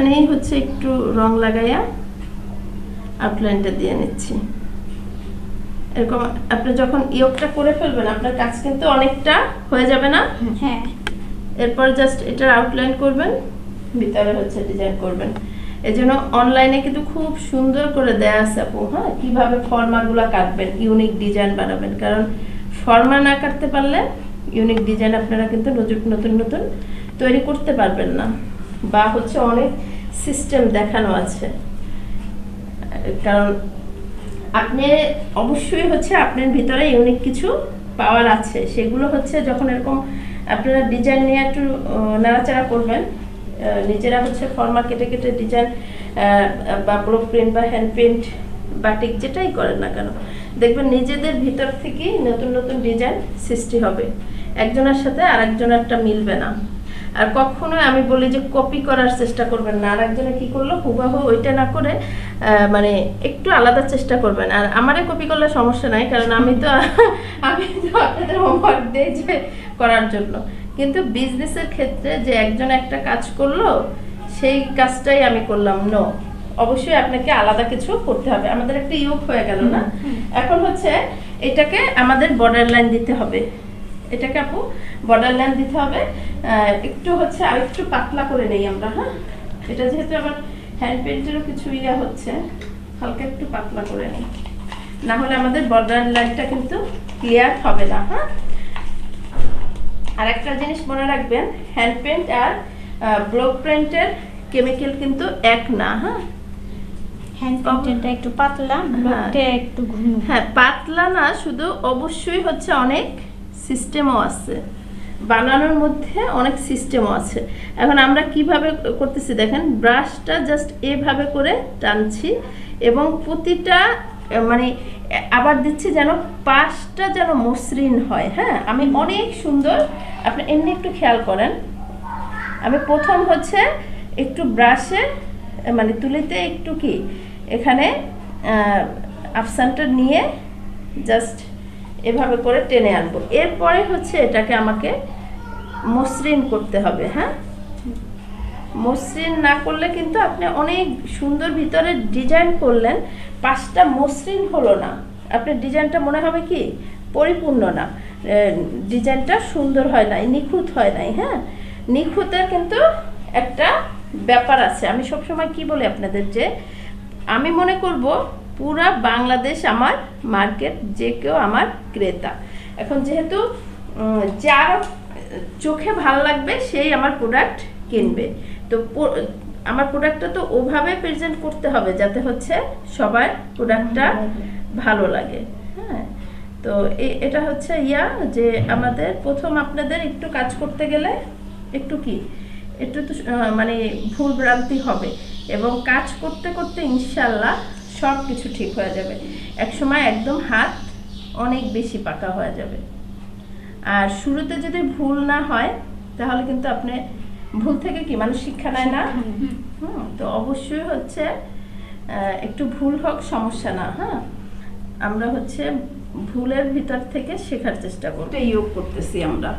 এখানেই হচ্ছে একটু রং লাগাইয়া আউটলাইনটা দিয়ে নিচ্ছি। এরকম আপনি যখন ইয়োগটা করে ফেলবেন আপনার কাজ কিন্তু অনেকটা হয়ে যাবে না? হ্যাঁ। এরপর জাস্ট এটার আউটলাইন করবেন ভিতরে হচ্ছে ডিজাইন করবেন। এই জন্য অনলাইনে কিন্তু খুব সুন্দর করে দেয়া আছে আপু হ্যাঁ? কীভাবে ফর্মাগুলো কাটবেন ইউনিক ডিজাইন বানাবেন। কারণ ফর্মা না কাটতে পারলে ইউনিক ডিজাইন আপনারা কিন্তু নতুন নতুন নতুন তৈরি করতে পারবেন না। বা হচ্ছে অনেক সিস্টেম দেখানো আছে। কারণ আপনি অবশ্যই হচ্ছে আপনার ভিতরে ইউনিক কিছু পাওয়ার আছে। সেগুলো হচ্ছে যখন এরকম আপনারা ডিজাইন নিয়ে একটু নাড়াচাড়া করবেন নিজেরা হচ্ছে ফর্মা কেটে কেটে ডিজাইন বা ব্লক প্রিন্ট বা হ্যান্ড প্রিন্ট বাটিক যেটাই করেন না কেন, দেখবেন নিজেদের ভিতর থেকেই নতুন নতুন ডিজাইন সৃষ্টি হবে। একজনের সাথে আরেকজনেরটা মিলবে না। আর কখনোই আমি বলি যে কপি করার চেষ্টা করবেন না। আর একজনে কি করল? হুবাহু ওইটা না করে মানে একটু আলাদা চেষ্টা করবেন। আর আমারে কপি করলে সমস্যা নাই কারণ আমি তো আমি তো আপনাদের হোমওয়ার্ক দিই যে করার জন্য। কিন্তু বিজনেসের ক্ষেত্রে যে একজন একটা কাজ করল সেই কাজটাই আমি করলাম নো অবশ্যই আপনাকে আলাদা কিছু করতে হবে। আমাদের একটা ইউক হয়ে গেল না? এখন হচ্ছে এটাকে আমাদের বর্ডার লাইন দিতে হবে। এটাকে আপু বর্ডার লাইন দিতে হবে। একটু হচ্ছে আর একটু পাতলা করে নেই আমরা হ্যাঁ? এটা যেহেতু আমার হ্যান্ড পেন্টেরও কিছু ইয়া হচ্ছে হালকা একটু পাতলা করে নিই। না হলে আমাদের বর্ডার লাইনটা কিন্তু ক্লিয়ার হবে না হ্যাঁ? আর একটা জিনিস মনে রাখবেন হ্যান্ড পেন্ট আর ব্লক প্রিন্টের কেমিক্যাল কিন্তু এক না হ্যাঁ? হ্যান্ড একটু পাতলা একটু হ্যাঁ পাতলা না শুধু অবশ্যই হচ্ছে অনেক সিস্টেমও আছে। বানানোর মধ্যে অনেক সিস্টেমও আছে। এখন আমরা কীভাবে করতেছি দেখেন ব্রাশটা জাস্ট এভাবে করে টানছি এবং প্রতিটা মানে আবার দিচ্ছি যেন পাশটা যেন মসৃণ হয় হ্যাঁ? আমি অনেক সুন্দর, আপনি এমনি একটু খেয়াল করেন। আমি প্রথম হচ্ছে একটু ব্রাশে মানে তুলিতে একটু কি, এখানে আফসানটা নিয়ে জাস্ট এভাবে করে টেনে আনব। এরপরে হচ্ছে এটাকে আমাকে মসৃণ করতে হবে হ্যাঁ? মসৃণ না করলে কিন্তু আপনি অনেক সুন্দর ভিতরে ডিজাইন করলেন পাশটা মসৃণ হলো না। আপনার ডিজাইনটা মনে হবে কি? পরিপূর্ণ না। ডিজাইনটা সুন্দর হয় নাই, নিখুঁত হয় নাই হ্যাঁ? নিখুঁতের কিন্তু একটা ব্যাপার আছে। আমি সবসময় কি বলি আপনাদের যে, আমি মনে করব পুরা বাংলাদেশ আমার মার্কেট যে কেউ আমার ক্রেতা। এখন যেহেতু যার চোখে ভালো লাগবে সেই আমার প্রোডাক্ট কিনবে। তো আমার প্রোডাক্টটা তো ওভাবে প্রেজেন্ট করতে হবে যাতে হচ্ছে সবার প্রোডাক্টটা ভালো লাগে। হ্যাঁ তো এটা হচ্ছে ইয়া যে আমাদের প্রথম আপনাদের একটু কাজ করতে গেলে একটু কি? একটু তো মানে ভুল ভ্রান্তি হবে। এবং কাজ করতে করতে ইনশাল্লাহ সব কিছু ঠিক হয়ে যাবে। একসময় একদম হাত অনেক বেশি পাকা হয়ে যাবে। আর শুরুতে যদি ভুল না হয় তাহলে কিন্তু আপনি ভুল থেকে কি মানুষ শিক্ষা নেয় না? হুম তো অবশ্যই হচ্ছে একটু ভুল হোক সমস্যা না হ্যাঁ। আমরা হচ্ছে ভুলের ভিতর থেকে শেখার চেষ্টা করব। ইয়োগ করতেছি আমরা।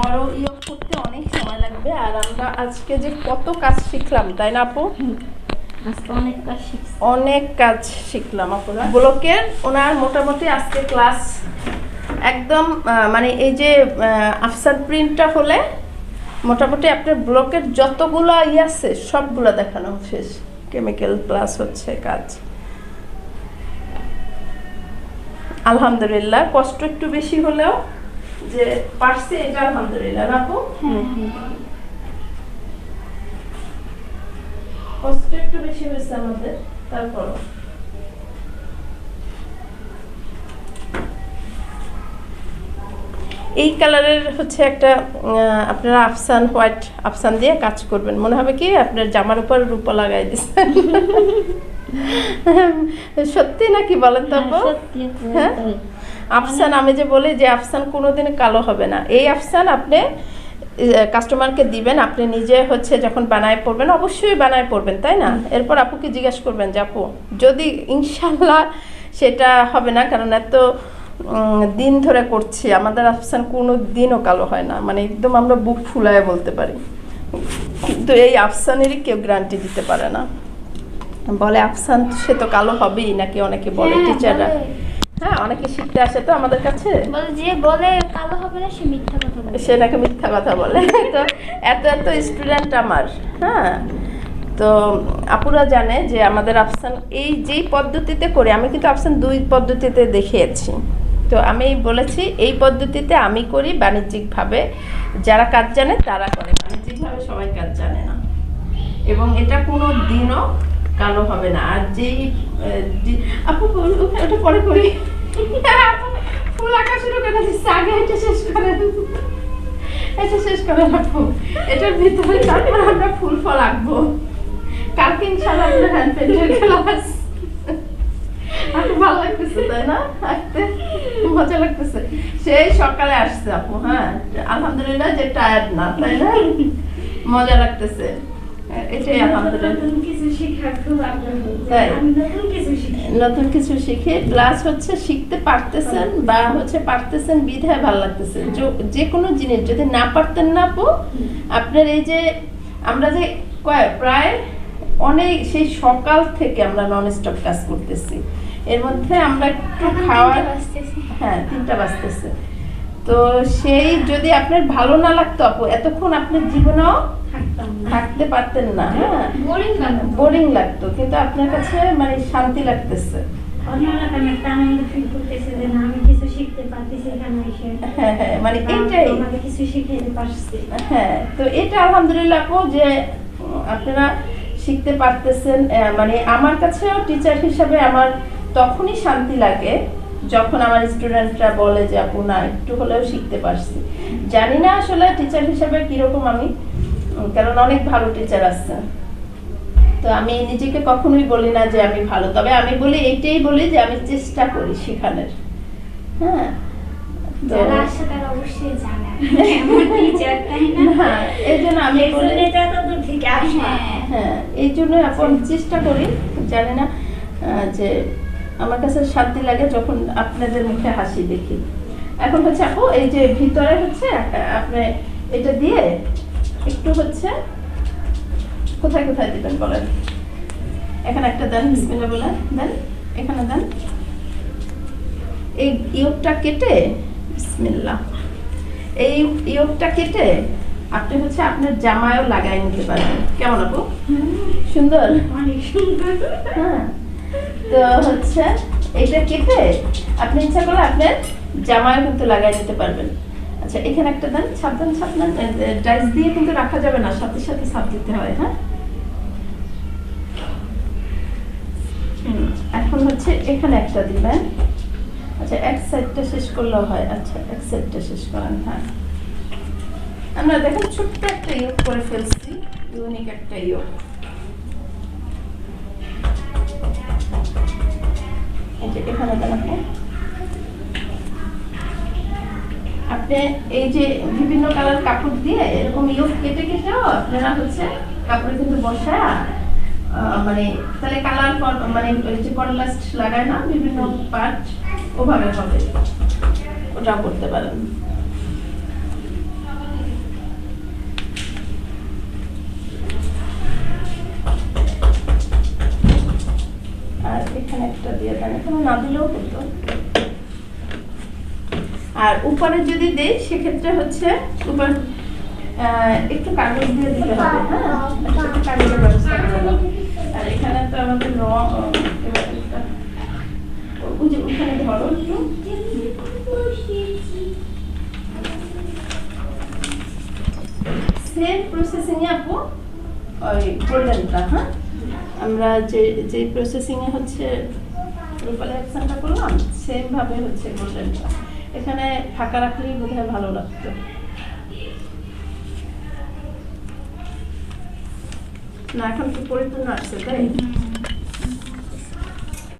বড় ইয়োগ করতে অনেক সময় লাগবে। আর আমরা আজকে যে কত কাজ শিখলাম তাই না আপু? অনেক কাজ অনেক কাজ শিখলাম আপুরা ব্লকের ওনার মোটামুটি আজকে ক্লাস একদম মানে এই যে আফসার প্রিন্টটা হলে মোটামুটি আপনার ব্লকের যতগুলো ই আছে সবগুলো দেখানো শেষ। কেমিক্যাল প্লাস হচ্ছে কাজ। আলহামদুলিল্লাহ কষ্ট একটু বেশি হলেও যে পারছি এটা আলহামদুলিল্লাহ। না আপু কষ্ট একটু বেশি হয়েছে আমাদের তারপর। এই কালারের হচ্ছে একটা আপনারা আফসান হোয়াইট আফসান দিয়ে কাজ করবেন। মনে হবে কি আপনার জামার উপর রূপা লাগাই দিচ্ছেন সত্যি নাকি বলেন তো হ্যাঁ? আফসান আমি যে বলি যে আফসান কোনোদিন কালো হবে না। এই আফসান আপনি কাস্টমারকে দিবেন আপনি নিজে হচ্ছে যখন বানায় পড়বেন অবশ্যই বানায় পড়বেন তাই না? এরপর আপুকে জিজ্ঞেস করবেন যে আপু যদি ইনশাল্লাহ সেটা হবে না কারণ এত দিন ধরে করছি আমাদের আফসান কোনো দিনও কালো হয় না। মানে একদম আমরা বুক ফুলায় বলতে পারি। কিন্তু এই আফসানেরই কেউ গ্যারান্টি দিতে পারে না। বলে আফসান সে তো কালো হবেই নাকি? অনেকে বলে হ্যাঁ, টিচাররা বলে। হ্যাঁ অনেকে শিখতে আসে তো আমাদের কাছে। বলে যে বলে কালো হবে না সে মিথ্যা কথা বলে। সে নাকি মিথ্যা কথা বলে। তো এত এত স্টুডেন্ট আমার হ্যাঁ। তো আপুরা জানে যে আমাদের আফসান এই যেই পদ্ধতিতে করে আমি কিন্তু আফসান দুই পদ্ধতিতে দেখিয়েছি। তো আমি বলেছি এই পদ্ধতিতে আমি করি বাণিজ্যিকভাবে। যারা কাজ জানে তারা করে। বাণিজ্যিকভাবে সবাই কাজ জানে না। এবং এটা কোনো দিনও কালো হবে না। আর যেই আপু ওটা পরে করি। ফুল আঁকা শুরু করে আগে এটা শেষ করে এটা শেষ করে রাখব এটার ভিতরে তারপর আমরা ফুল ফল আঁকবো। কালকে ইনশাল্লাহ হ্যান্ড পেন্টের ক্লাস ভালো লাগতেছে, তাই না? মজা লাগতেছে। সেই সকালে আসছে, আপু হ্যাঁ। আলহামদুলিল্লাহ যে টায়ার্ড না, তাই না? মজা লাগতেছে। এটাই নতুন কিছু শিখি। প্লাস হচ্ছে শিখতে পারতেছেন বা হচ্ছে পারতেছেন বিধায় ভালো লাগতেছে। যে কোনো জিনিস যদি না পারতেন না আপু আপনার এই যে আমরা যে কয় প্রায় অনেক সেই সকাল থেকে আমরা নন স্টপ কাজ করতেছি। এর মধ্যে আমরা একটু খাওয়ার হ্যাঁ তিনটা বাজতেছে। তো সেই যদি আপনার ভালো না লাগতো আপু এতক্ষণ আপনার জীবনেও থাকতে পারতেন না হ্যাঁ? বোরিং লাগতো। লাগতো কিন্তু আপনার কাছে মানে শান্তি লাগতেছে। হ্যাঁ হ্যাঁ মানে এটাই হ্যাঁ তো এটা আলহামদুলিল্লাহ আপু যে আপনারা শিখতে পারতেছেন মানে আমার কাছেও টিচার হিসাবে আমার তখনই শান্তি লাগে যখন আমার স্টুডেন্টরা বলে যে আপু না একটু হলেও শিখতে পারছি। জানি না আসলে টিচার হিসাবে কীরকম আমি কারণ অনেক ভালো টিচার আছে। তো আমি নিজেকে কখনোই বলি না যে আমি ভালো। তবে আমি বলি এইটাই বলি যে আমি চেষ্টা করি শেখানোর। হ্যাঁ? হ্যাঁ এই জন্য হ্যাঁ জন্যই এখন চেষ্টা করি জানি না যে আমার কাছে শান্তি লাগে যখন আপনাদের মুখে হাসি দেখি। এখন হচ্ছে আপু এই যে ভিতরে হচ্ছে আপনি এটা দিয়ে একটু হচ্ছে কোথায় কোথায় দিবেন বলেন? এখানে একটা দেন বিসমিল্লাহ বলেন দেন এখানে দেন। এই ইয়োগটা কেটে বিসমিল্লাহ। এই ইয়োগটা কেটে আপনি হচ্ছে আপনার জামায়ও লাগাই নিতে পারবেন। কেমন আপু? সুন্দর? অনেক সুন্দর। হ্যাঁ। তো হচ্ছে, এটা কেটে আপনি ইচ্ছা করলে আপনার জামায় কিন্তু লাগাই নিতে পারবেন। আচ্ছা এখানে একটা দেন, সাবধান সাবধান ডাইস দিয়ে কিন্তু রাখা যাবে না, সাথে সাথে সাপ দিতে হয় হ্যাঁ? এখন হচ্ছে এখানে একটা দিবেন। আচ্ছা এক সাইডটা শেষ করলেও হয়। আচ্ছা এক সাইডটা শেষ করেন হ্যাঁ। আমরা দেখেন, ছোট্ট একটা ইয়োগ করে ফেলছি, ইউনিক একটা ইয়োগ। আপনি এই যে বিভিন্ন কালার কাপড় দিয়ে এরকম ইয়োগ কেটে কেটেও আপনারা হচ্ছে কাপড়ে কিন্তু বসা মানে তাহলে কালার মানে যে কন্ট্রাস্ট লাগায় না বিভিন্ন পার্ট ওভাবে হবে। ওটা করতে পারেন। দিলেও হতো আর উপরে যদি দেই, সেক্ষেত্রে হচ্ছে উপর একটু কাগজ দিয়ে দিতে হবে হ্যাঁ? একটু কাগজের ব্যবস্থা করে। আর এখানে তো আমাদের রং ওই গোল্ডেনটা হ্যাঁ? আমরা যে যে প্রসেসিং এ হচ্ছে রূপালী অ্যাকশনটা করলাম সেম ভাবে হচ্ছে গোল্ডেনটা এখানে ফাঁকা রাখলেই বোধহয় ভালো লাগতো। না, এখন কি পরিপূর্ণ আসছে তাই?